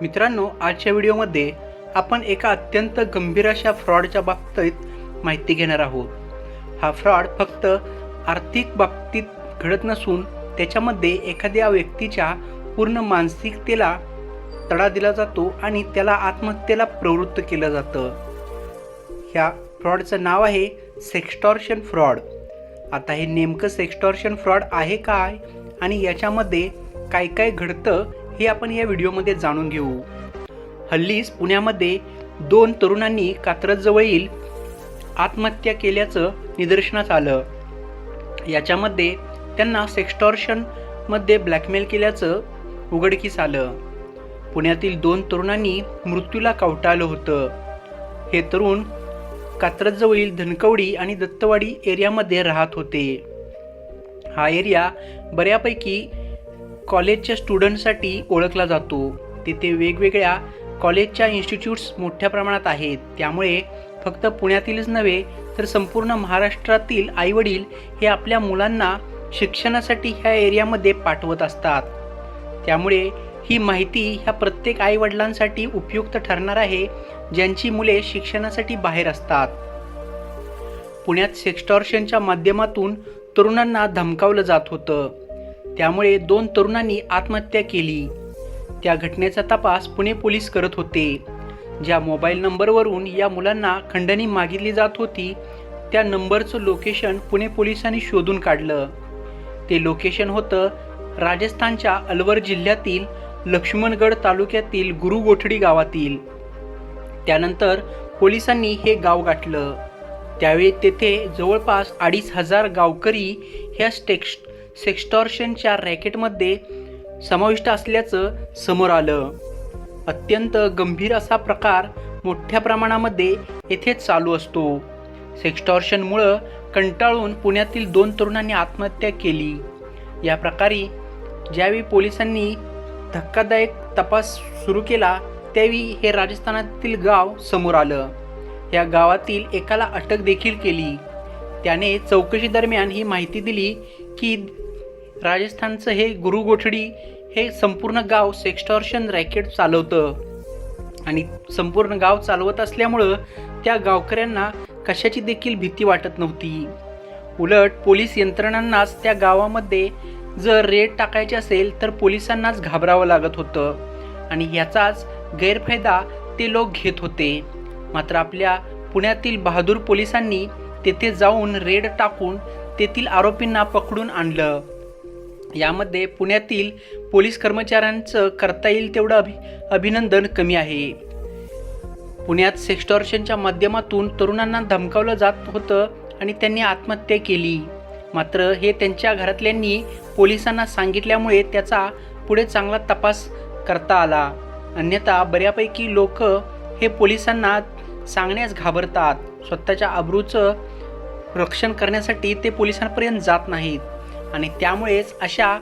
मित्रांनो आजच्या व्हिडिओमध्ये आपण एका अत्यंत गंभीर अशा फ्रॉडच्या बाबतीत माहिती घेणार आहोत. हा फ्रॉड फक्त आर्थिक बाबतीत घडत नसून त्याच्यामध्ये एखाद्या व्यक्तीच्या पूर्ण मानसिकतेला तडा दिला जातो आणि त्याला आत्महत्येला प्रवृत्त केलं जातं. ह्या फ्रॉडचं नाव आहे सेक्स्टॉर्शन फ्रॉड आता हे नेमकं सेक्स्टॉर्शन फ्रॉड आहे काय? आणि याच्यामध्ये काय काय घडतं? हे आपण या व्हिडिओमध्ये जाणून घेऊ. हल्लीच पुण्यामध्ये दोन तरुणांनी कात्रजवळील आत्महत्या केल्याचं निदर्शनास आलं. याच्यामध्ये त्यांना सेक्स्टॉर्शनमध्ये ब्लॅकमेल केल्याचं उघडकीस आलं. पुण्यातील दोन तरुणांनी मृत्यूला कवटाळलं होतं. हे तरुण कात्रजवळील धनकवडी आणि दत्तवाडी एरियामध्ये राहत होते. हा एरिया बऱ्यापैकी कॉलेजच्या स्टुडंटसाठी ओळखला जातो. तिथे वेगवेगळ्या कॉलेजच्या इन्स्टिट्यूट्स मोठ्या प्रमाणात आहेत. त्यामुळे फक्त पुण्यातीलच नव्हे तर संपूर्ण महाराष्ट्रातील आईवडील हे आपल्या मुलांना शिक्षणासाठी ह्या एरियामध्ये पाठवत असतात. त्यामुळे ही माहिती ह्या प्रत्येक आईवडिलांसाठी उपयुक्त ठरणार आहे ज्यांची मुले शिक्षणासाठी बाहेर असतात. पुण्यात सेक्स्टॉर्शनच्या माध्यमातून तरुणांना धमकावलं जात होतं. त्यामुळे दोन तरुणांनी आत्महत्या केली. त्या घटनेचा तपास पुणे पोलीस करत होते. ज्या मोबाईल नंबरवरून या मुलांना खंडणी मागितली जात होती त्या नंबरचं लोकेशन पुणे पोलिसांनी शोधून काढलं. ते लोकेशन होतं राजस्थानच्या अलवर जिल्ह्यातील लक्ष्मणगड तालुक्यातील गुरुगोठडी गावातील. त्यानंतर पोलिसांनी हे गाव गाठलं. त्यावेळी तेथे जवळपास अडीच हजार गावकरी ह्या टेक्स्ट सेक्स्टॉर्शनच्या रॅकेटमध्ये समाविष्ट असल्याचं समोर आलं. अत्यंत गंभीर असा प्रकार मोठ्या प्रमाणामध्ये येथे चालू असतो. सेक्स्टॉर्शनमुळं कंटाळून पुण्यातील दोन तरुणांनी आत्महत्या केली. या प्रकारे ज्यावेळी पोलिसांनी धक्कादायक तपास सुरू केला त्यावेळी हे राजस्थानातील गाव समोर आलं. या गावातील एकाला अटक देखील केली. त्याने चौकशी दरम्यान ही माहिती दिली की राजस्थानचं हे गुरुगोठडी हे संपूर्ण गाव सेक्स्टॉर्शन रॅकेट चालवतं. आणि संपूर्ण गाव चालवत असल्यामुळं त्या गावकऱ्यांना कशाची देखील भीती वाटत नव्हती. उलट पोलीस यंत्रणांनाच त्या गावामध्ये जर रेड टाकायचे असेल तर पोलिसांनाच घाबरावं लागत होतं. आणि याचाच गैरफायदा ते लोक घेत होते. मात्र आपल्या पुण्यातील बहादूर पोलिसांनी तेथे जाऊन रेड टाकून तेथील आरोपींना पकडून आणलं. यामध्ये पुण्यातील पोलीस कर्मचाऱ्यांचं करता येईल तेवढं अभि अभिनंदन कमी आहे. पुण्यात सेक्स्टॉर्शनच्या माध्यमातून तरुणांना धमकावलं जात होतं आणि त्यांनी आत्महत्या केली. मात्र हे त्यांच्या घरातल्यांनी पोलिसांना सांगितल्यामुळे त्याचा पुढे चांगला तपास करता आला. अन्यथा बऱ्यापैकी लोक हे पोलिसांना सांगण्यास घाबरतात. स्वतःच्या अब्रूचं रक्षण करण्यासाठी ते पोलिसांपर्यंत जात नाहीत. आणि त्यामुळेच अशा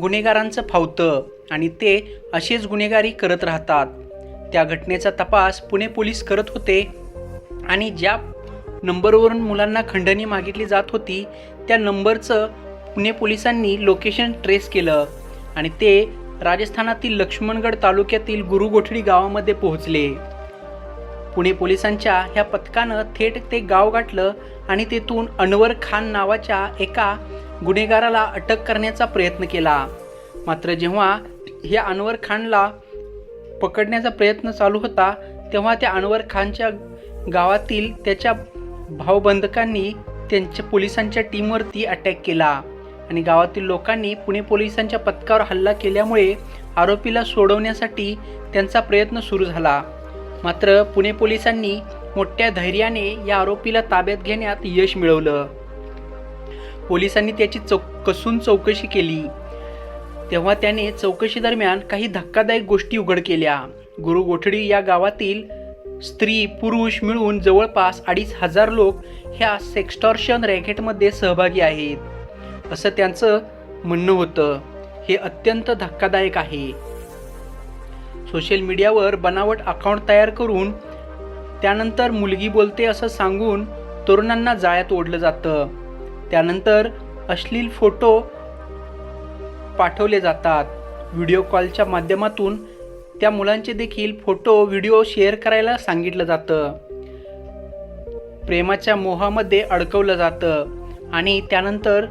गुन्हेगारांचं फावतं आणि ते असेच गुन्हेगारी करत राहतात. त्या घटनेचा तपास पुणे पोलीस करत होते आणि ज्या नंबरवरून मुलांना खंडणी मागितली जात होती त्या नंबरचं पुणे पोलिसांनी लोकेशन ट्रेस केलं आणि ते राजस्थानातील लक्ष्मणगड तालुक्यातील गुरुगोठडी गावामध्ये पोहोचले. पुणे पोलिसांच्या ह्या पथकानं थेट ते गाव गाठलं आणि तेथून अनवर खान नावाच्या एका गुन्हेगाराला अटक करण्याचा प्रयत्न केला. मात्र जेव्हा ह्या अनवर खानला पकडण्याचा प्रयत्न चालू होता तेव्हा त्या अनवर खानच्या गावातील त्याच्या भावबंधकांनी त्यांच्या पोलिसांच्या टीमवरती अटॅक केला आणि गावातील लोकांनी पुणे पोलिसांच्या पथकावर हल्ला केल्यामुळे आरोपीला सोडवण्यासाठी त्यांचा प्रयत्न सुरू झाला. मात्र पुणे पोलिसांनी मोठ्या धैर्याने या आरोपीला ताब्यात घेण्यात यश मिळवलं. पोलिसांनी त्याची चौ कसून चौकशी केली. तेव्हा त्याने चौकशी दरम्यान काही धक्कादायक गोष्टी उघड केल्या. गुरु गोठडी या गावातील स्त्री पुरुष मिळून जवळपास अडीच हजार लोक ह्या सेक्स्टॉर्शन रॅकेटमध्ये सहभागी आहेत. असं त्यांचं म्हणणं होतं. हे अत्यंत धक्कादायक आहे. सोशल मीडियावर बनावट अकाउंट तयार करून त्यानंतर मुलगी बोलते असं सांगून तरुणांना जाळ्यात ओढलं जातं. त्यानंतर अश्लील फोटो पाठवले जातात. व्हिडिओ कॉलच्या माध्यमातून त्या मुलांचे देखील फोटो व्हिडिओ शेअर करायला सांगितलं जातं. प्रेमाच्या मोहामध्ये अडकवलं जातं आणि त्यानंतर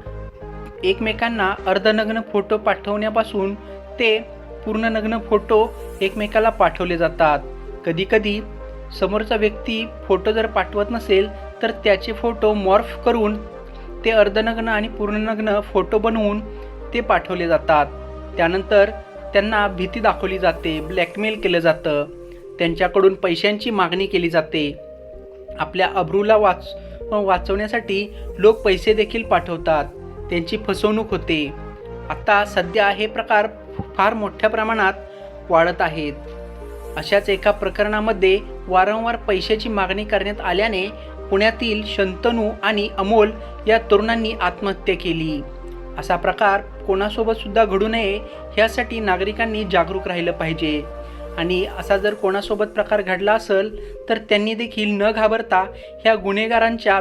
एकमेकांना अर्धनग्न फोटो पाठवण्यापासून ते पूर्ण नग्न फोटो एकमेकाला पाठवले जातात. कधीकधी समोरचा व्यक्ती फोटो जर पाठवत नसेल तर त्याचे फोटो मॉर्फ करून ते अर्धनग्न आणि पूर्णनग्न फोटो बनवून ते पाठवले जातात. त्यानंतर त्यांना भीती दाखवली जाते ब्लॅकमेल केलं जातं. त्यांच्याकडून पैशांची मागणी केली जाते. आपल्या अब्रूला वाच वाचवण्यासाठी लोक पैसे देखील पाठवतात. त्यांची फसवणूक होते. आता सध्या हे प्रकार फार मोठ्या प्रमाणात वाढत आहेत. अशाच एका प्रकरणामध्ये वारंवार पैशाची मागणी करण्यात आल्याने पुण्यातील शंतनू आणि अमोल या तरुणांनी आत्महत्या केली. असा प्रकार कोणासोबत सुद्धा घडू नये ह्यासाठी नागरिकांनी जागरूक राहिलं पाहिजे. आणि असा जर कोणासोबत प्रकार घडला असेल तर त्यांनी देखील न घाबरता ह्या गुन्हेगारांच्या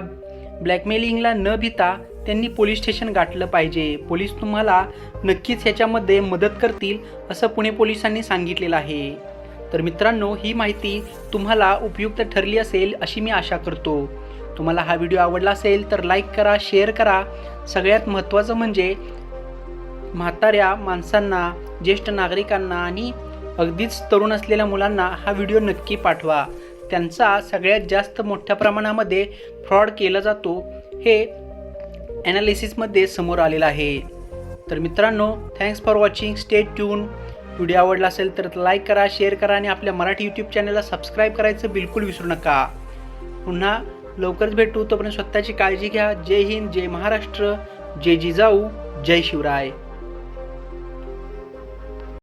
ब्लॅकमेलिंगला न भिता त्यांनी पोलीस स्टेशन गाठलं पाहिजे. पोलीस तुम्हाला नक्कीच ह्याच्यामध्ये मदत करतील असं पुणे पोलिसांनी सांगितलेलं आहे. तर मित्रांनो ही माहिती तुम्हाला उपयुक्त ठरली असेल अशी मी आशा करतो. तुम्हाला हा व्हिडिओ आवडला असेल तर लाईक करा शेअर करा. सगळ्यात महत्त्वाचं म्हणजे म्हाताऱ्या माणसांना ज्येष्ठ नागरिकांना आणि अगदीच तरुण असलेल्या मुलांना हा व्हिडिओ नक्की पाठवा. त्यांचा सगळ्यात जास्त मोठ्या प्रमाणामध्ये फ्रॉड केला जातो हे ॲनालिसिसमध्ये समोर आलेलं आहे. तर मित्रांनो thanks for watching stay tune video आवडला असेल तर लाईक करा शेअर करा आणि आपल्या मराठी यूट्यूब चॅनलला सबस्क्राईब करायचं बिलकुल विसरू नका. पुन्हा लवकरच भेटू. तोपर्यंत स्वतःची काळजी घ्या. जय हिंद जय महाराष्ट्र जय जिजाऊ जय शिवराय.